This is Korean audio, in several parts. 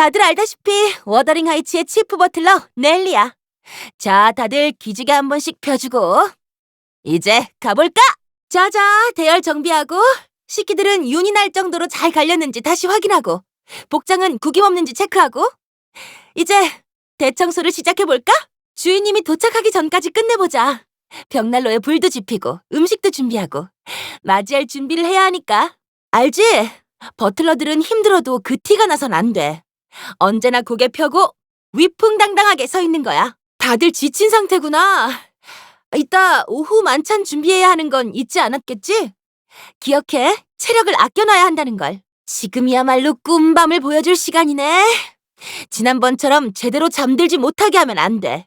다들 알다시피 워더링 하이츠의 치프 버틀러 넬리야. 자, 다들 기지개 한 번씩 펴주고 이제 가볼까? 자자, 대열 정비하고 식기들은 윤이 날 정도로 잘 갈렸는지 다시 확인하고 복장은 구김 없는지 체크하고 이제 대청소를 시작해볼까? 주인님이 도착하기 전까지 끝내보자. 벽난로에 불도 지피고 음식도 준비하고 맞이할 준비를 해야 하니까. 알지? 버틀러들은 힘들어도 그 티가 나선 안 돼. 언제나 고개 펴고 위풍당당하게 서 있는 거야. 다들 지친 상태구나. 이따 오후 만찬 준비해야 하는 건 잊지 않았겠지? 기억해. 체력을 아껴놔야 한다는 걸. 지금이야말로 꿈밤을 보여줄 시간이네. 지난번처럼 제대로 잠들지 못하게 하면 안 돼.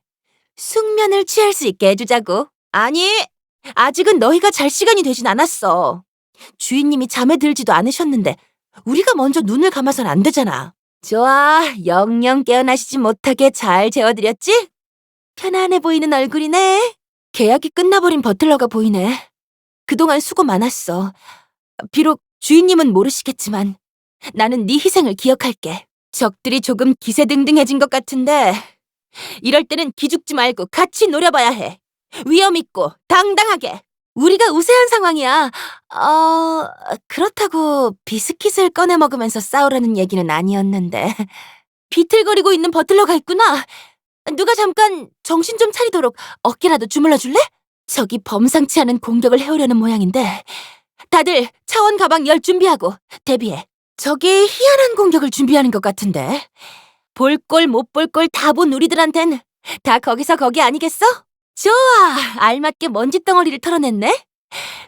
숙면을 취할 수 있게 해주자고. 아니, 아직은 너희가 잘 시간이 되진 않았어. 주인님이 잠에 들지도 않으셨는데 우리가 먼저 눈을 감아선 안 되잖아. 좋아, 영영 깨어나시지 못하게 잘 재워드렸지? 편안해 보이는 얼굴이네. 계약이 끝나버린 버틀러가 보이네. 그동안 수고 많았어. 비록 주인님은 모르시겠지만 나는 네 희생을 기억할게. 적들이 조금 기세등등해진 것 같은데 이럴 때는 기죽지 말고 같이 노려봐야 해. 위험 있고 당당하게. 우리가 우세한 상황이야. 어, 그렇다고 비스킷을 꺼내 먹으면서 싸우라는 얘기는 아니었는데. 비틀거리고 있는 버틀러가 있구나. 누가 잠깐 정신 좀 차리도록 어깨라도 주물러 줄래? 저기 범상치 않은 공격을 해오려는 모양인데. 다들 차원 가방 열 준비하고 대비해. 저기 희한한 공격을 준비하는 것 같은데. 볼 꼴 못 볼 꼴 다 본 우리들한텐 다 거기서 거기 아니겠어? 좋아, 알맞게 먼지 덩어리를 털어냈네.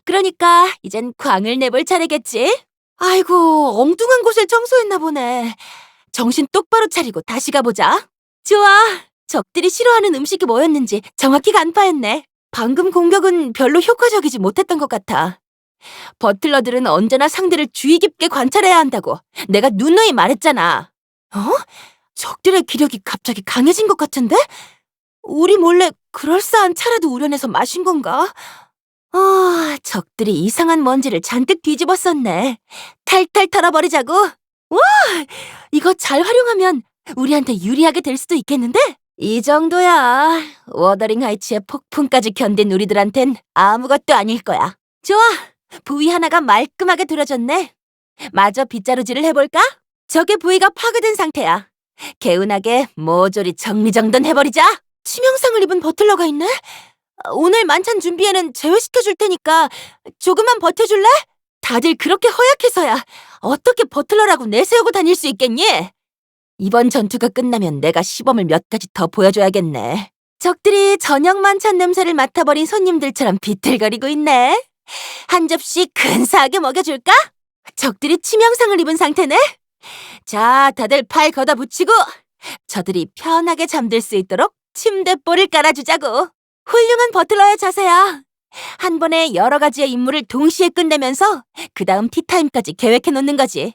그러니까 이젠 광을 내볼 차례겠지. 아이고, 엉뚱한 곳을 청소했나 보네. 정신 똑바로 차리고 다시 가보자. 좋아, 적들이 싫어하는 음식이 뭐였는지 정확히 간파했네. 방금 공격은 별로 효과적이지 못했던 것 같아. 버틀러들은 언제나 상대를 주의 깊게 관찰해야 한다고 내가 누누이 말했잖아. 어? 적들의 기력이 갑자기 강해진 것 같은데? 우리 몰래 그럴싸한 차라도 우려내서 마신 건가? 아, 적들이 이상한 먼지를 잔뜩 뒤집었었네. 탈탈 털어버리자고. 와, 이거 잘 활용하면 우리한테 유리하게 될 수도 있겠는데? 이 정도야. 워더링 하이츠의 폭풍까지 견딘 우리들한텐 아무것도 아닐 거야. 좋아, 부위 하나가 말끔하게 들어졌네. 마저 빗자루질을 해볼까? 적의 부위가 파괴된 상태야. 개운하게 모조리 정리정돈 해버리자. 치명상을 입은 버틀러가 있네? 오늘 만찬 준비에는 제외시켜줄 테니까 조금만 버텨줄래? 다들 그렇게 허약해서야 어떻게 버틀러라고 내세우고 다닐 수 있겠니? 이번 전투가 끝나면 내가 시범을 몇 가지 더 보여줘야겠네. 적들이 저녁 만찬 냄새를 맡아버린 손님들처럼 비틀거리고 있네. 한 접시 근사하게 먹여줄까? 적들이 치명상을 입은 상태네? 자, 다들 팔 걷어 붙이고 저들이 편하게 잠들 수 있도록 침대볼을 깔아주자고. 훌륭한 버틀러의 자세야. 한 번에 여러 가지의 임무를 동시에 끝내면서 그 다음 티타임까지 계획해 놓는 거지.